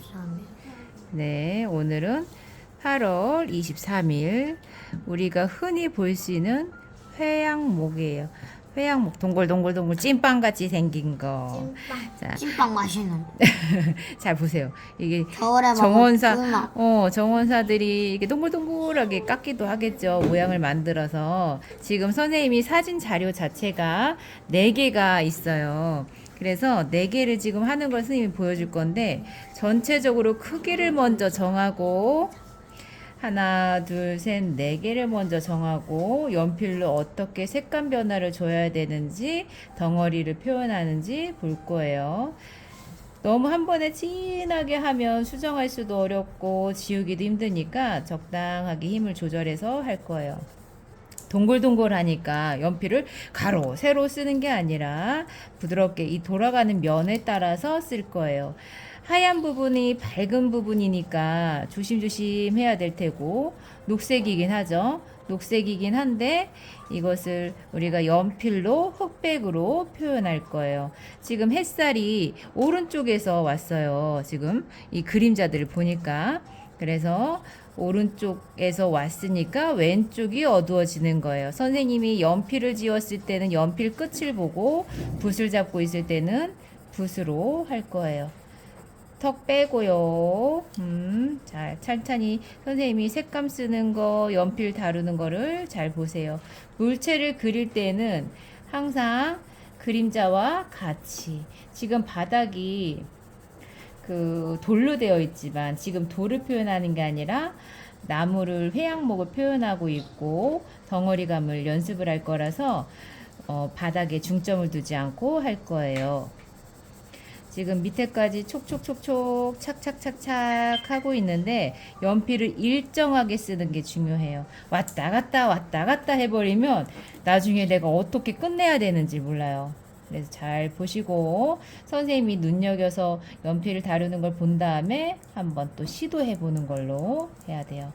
23일. 네, 오늘은 8월 23일 우리가 흔히 볼 수 있는 회양목이에요. 회양목 동글동글동글 찐빵같이 생긴 거. 자, 찐빵 맛있는. 잘 보세요. 이게 겨울에 정원사. 어 정원사들이 이게 동글동글하게 깎기도 하겠죠 모양을 만들어서 지금 선생님이 사진 자료 자체가 네 개가 있어요 그래서 네 개를 지금 하는 걸 선생님이 보여줄 건데 전체적으로 크기를 먼저 정하고 하나, 둘, 셋, 네 개를 먼저 정하고 연필로 어떻게 색감 변화를 줘야 되는지 덩어리를 표현하는지 볼 거예요. 너무 한 번에 진하게 하면 수정할 수도 어렵고 지우기도 힘드니까 적당하게 힘을 조절해서 할 거예요. 동글동글하니까 연필을 가로, 세로 쓰는 게 아니라 부드럽게 이 돌아가는 면에 따라서 쓸 거예요. 하얀 부분이 밝은 부분이니까 조심조심 해야 될 테고 녹색이긴 하죠. 녹색이긴 한데 이것을 우리가 연필로 흑백으로 표현할 거예요. 지금 햇살이 오른쪽에서 왔어요. 지금 이 그림자들을 보니까 그래서 오른쪽에서 왔으니까 왼쪽이 어두워지는 거예요. 선생님이 연필을 지웠을 때는 연필 끝을 보고 붓을 잡고 있을 때는 붓으로 할 거예요. 턱 빼고요. 음, 자, 찬찬히 선생님이 색감 쓰는 거, 연필 다루는 거를 잘 보세요. 물체를 그릴 때는 항상 그림자와 같이 지금 바닥이 그 돌로 되어 있지만 지금 돌을 표현하는 게 아니라 나무를 회양목을 표현하고 있고 덩어리감을 연습을 할 거라서 어, 바닥에 중점을 두지 않고 할 거예요. 지금 밑에까지 촉촉촉촉 착착착착 하고 있는데 연필을 일정하게 쓰는 게 중요해요. 왔다 갔다 왔다 갔다 해버리면 나중에 내가 어떻게 끝내야 되는지 몰라요. 그래서 잘 보시고 선생님이 눈여겨서 연필을 다루는 걸 본 다음에 한번 또 시도해 보는 걸로 해야 돼요.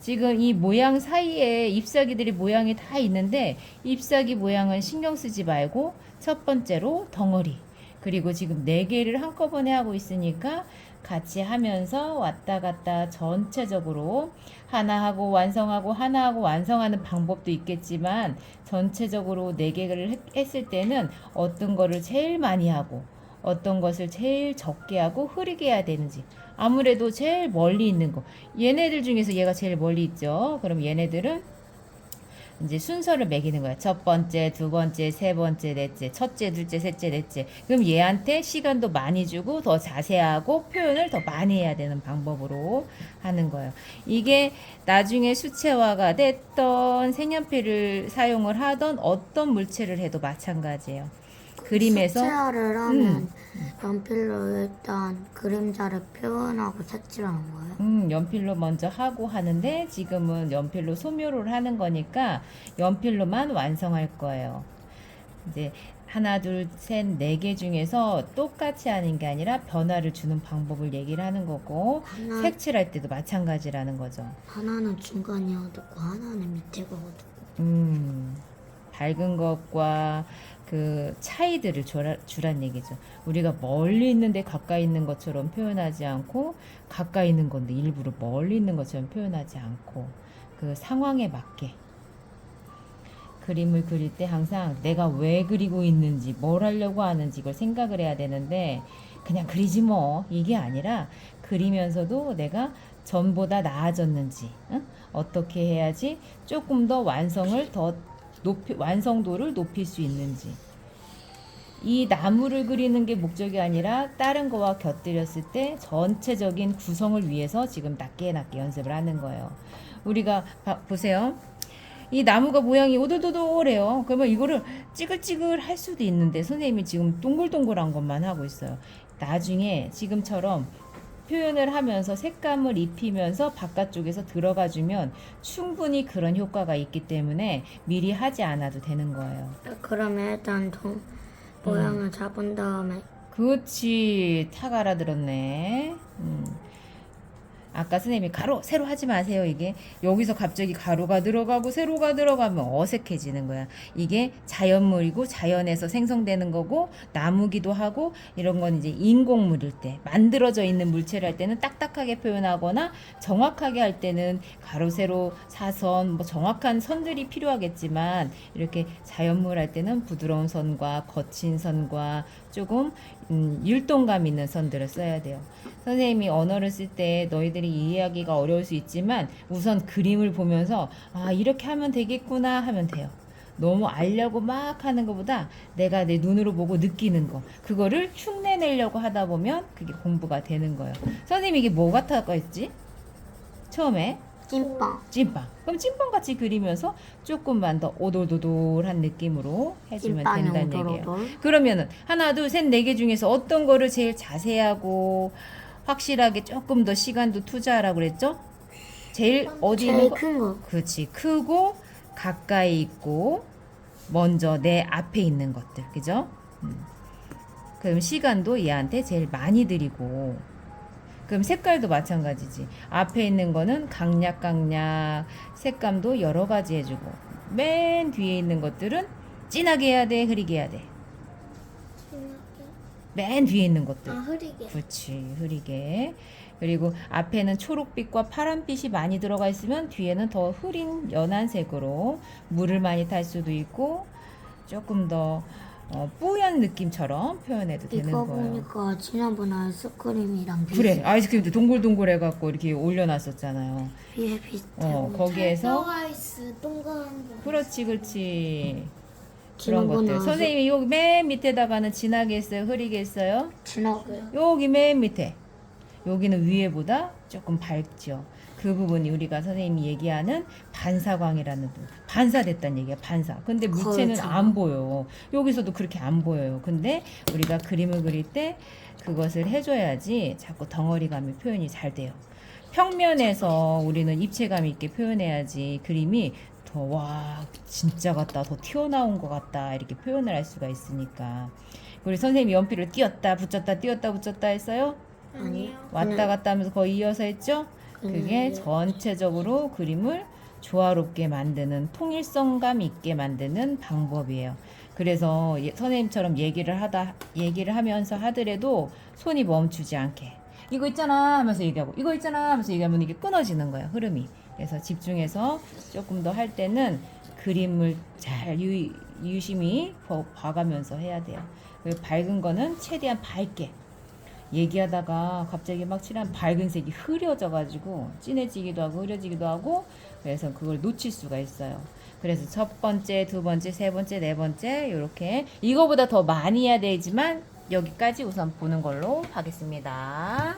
지금 이 모양 사이에 잎사귀들이 모양이 다 있는데 잎사귀 모양은 신경 쓰지 말고 첫 번째로 덩어리 그리고 지금 네 개를 한꺼번에 하고 있으니까 같이 하면서 왔다 갔다 전체적으로 하나 하고 완성하고 하나 하고 완성하는 방법도 있겠지만 전체적으로 네 개를 했- 했을 때는 어떤 거를 제일 많이 하고 어떤 것을 제일 적게 하고 흐리게 해야 되는지 아무래도 제일 멀리 있는 거. 얘네들 중에서 얘가 제일 멀리 있죠. 그럼 얘네들은 이제 순서를 매기는 거야. 첫 번째, 두 번째, 세 번째, 넷째, 첫째, 둘째, 셋째, 넷째. 그럼 얘한테 시간도 많이 주고 더 자세하고 표현을 더 많이 해야 되는 방법으로 하는 거예요. 이게 나중에 수채화가 됐던 색연필을 사용을 하던 어떤 물체를 해도 마찬가지예요. 그림에서 색칠을 하면 음. 연필로 일단 그림자를 표현하고 색칠하는 거예요. 음, 연필로 먼저 하고 하는데 지금은 연필로 소묘를 하는 거니까 연필로만 완성할 거예요. 이제 하나, 둘, 셋, 네 개 중에서 똑같이 하는 게 아니라 변화를 주는 방법을 얘기를 하는 거고 하나, 색칠할 때도 마찬가지라는 거죠. 하나는 중간이 어둡고 하나는 밑에가 어둡고. 음, 밝은 것과 그 차이들을 주라, 주란 얘기죠. 우리가 멀리 있는데 가까이 있는 것처럼 표현하지 않고 가까이 있는 건데 일부러 멀리 있는 것처럼 표현하지 않고 그 상황에 맞게 그림을 그릴 때 항상 내가 왜 그리고 있는지 뭘 하려고 하는지 이걸 생각을 해야 되는데 그냥 그리지 뭐 이게 아니라 그리면서도 내가 전보다 나아졌는지 응? 어떻게 해야지 조금 더 완성을 더 높이 완성도를 높일 수 있는지 이 나무를 그리는 게 목적이 아니라 다른 거와 곁들였을 때 전체적인 구성을 위해서 지금 낮게 낮게 연습을 하는 거예요. 우리가 봐- 보세요. 이 나무가 모양이 오돌도돌해요. 그러면 이거를 찌글찌글 할 수도 있는데 선생님이 지금 동글동글한 것만 하고 있어요. 나중에 지금처럼 표현을 하면서 색감을 입히면서 바깥쪽에서 들어가 주면 충분히 그런 효과가 있기 때문에 미리 하지 않아도 되는 거예요. 그러면 일단 동, 모양을 잡은 다음에 그렇지 탁 알아들었네 음. 아까 선생님이 가로 세로 하지 마세요. 이게 여기서 갑자기 가로가 들어가고 세로가 들어가면 어색해지는 거야. 이게 자연물이고 자연에서 생성되는 거고 나무기도 하고 이런 건 이제 인공물일 때 만들어져 있는 물체를 할 때는 딱딱하게 표현하거나 정확하게 할 때는 가로 세로 사선 뭐 정확한 선들이 필요하겠지만 이렇게 자연물 할 때는 부드러운 선과 거친 선과 조금 음, 율동감 있는 선들을 써야 돼요. 선생님이 언어를 쓸 때 너희들이 이해하기가 어려울 수 있지만 우선 그림을 보면서 아 이렇게 하면 되겠구나 하면 돼요. 너무 알려고 막 하는 것보다 내가 내 눈으로 보고 느끼는 거 그거를 흉내내려고 하다 보면 그게 공부가 되는 거예요. 선생님 이게 뭐 같았고 했지? 처음에 찐빵. 찐빵. 그럼 찐빵 같이 그리면서 조금만 더 오돌도돌한 느낌으로 해주면 찐빵이 된다는 얘기예요. 오돌오돌. 그러면은 하나 둘 셋 네 개 중에서 어떤 거를 제일 자세하고 확실하게 조금 더 시간도 투자하라고 그랬죠? 제일 어디 있는 제일 거? 큰 거. 그렇지 크고 가까이 있고 먼저 내 앞에 있는 것들 그죠? 음. 그럼 시간도 얘한테 제일 많이 드리고 그럼 색깔도 마찬가지지. 앞에 있는 거는 강약 강약 색감도 여러 가지 해주고 맨 뒤에 있는 것들은 진하게 해야 돼 흐리게 해야 돼? 맨 뒤에 있는 것들. 아 흐리게. 그렇지 흐리게. 그리고 앞에는 초록빛과 파란빛이 많이 들어가 있으면 뒤에는 더 흐린 연한 색으로 물을 많이 탈 수도 있고 조금 더 어, 뿌연 느낌처럼 표현해도 되는 이거 거예요. 보니까 지난번 아이스크림이랑 비슷. 그래 아이스크림도 동글동글 해갖고 이렇게 올려놨었잖아요. 위에 비슷해. 어 거기에서 아이스 동그란 거. 그렇지 그렇지 그런 지난번 것들 아이스- 선생님이 여기 맨 밑에다가는 진하게 했어요 흐리게 했어요 지나고요. 여기 맨 밑에 여기는 위에보다 조금 밝죠. 그 부분이 우리가 선생님이 얘기하는 반사광이라는 부분. 반사됐다는 얘기야, 반사. 근데 물체는 그렇죠. 안 보여. 여기서도 그렇게 안 보여요. 근데 우리가 그림을 그릴 때 그것을 해줘야지 자꾸 덩어리감의 표현이 잘 돼요. 평면에서 우리는 입체감 있게 표현해야지 그림이 더 와 진짜 같다 더 튀어나온 것 같다 이렇게 표현을 할 수가 있으니까 우리 선생님이 연필을 띄었다 붙였다 띄었다 붙였다 했어요 아니요. 왔다 갔다 하면서 거의 이어서 했죠? 그게 그냥 전체적으로 그림을 조화롭게 만드는 통일성감 있게 만드는 방법이에요. 그래서 예- 선생님처럼 얘기를 하다 얘기를 하면서 하더라도 손이 멈추지 않게. 이거 있잖아 하면서 얘기하고 이거 있잖아 하면서 얘기하면 이게 끊어지는 거야 흐름이. 그래서 집중해서 조금 더 할 때는 그림을 잘 유, 유심히 봐- 봐가면서 해야 돼요. 그리고 밝은 거는 최대한 밝게 얘기하다가 갑자기 막 칠한 밝은 색이 흐려져 가지고 진해지기도 하고 흐려지기도 하고 그래서 그걸 놓칠 수가 있어요. 그래서 첫 번째, 두 번째, 세 번째, 네 번째 이렇게 이거보다 더 많이 해야 되지만 여기까지 우선 보는 걸로 하겠습니다.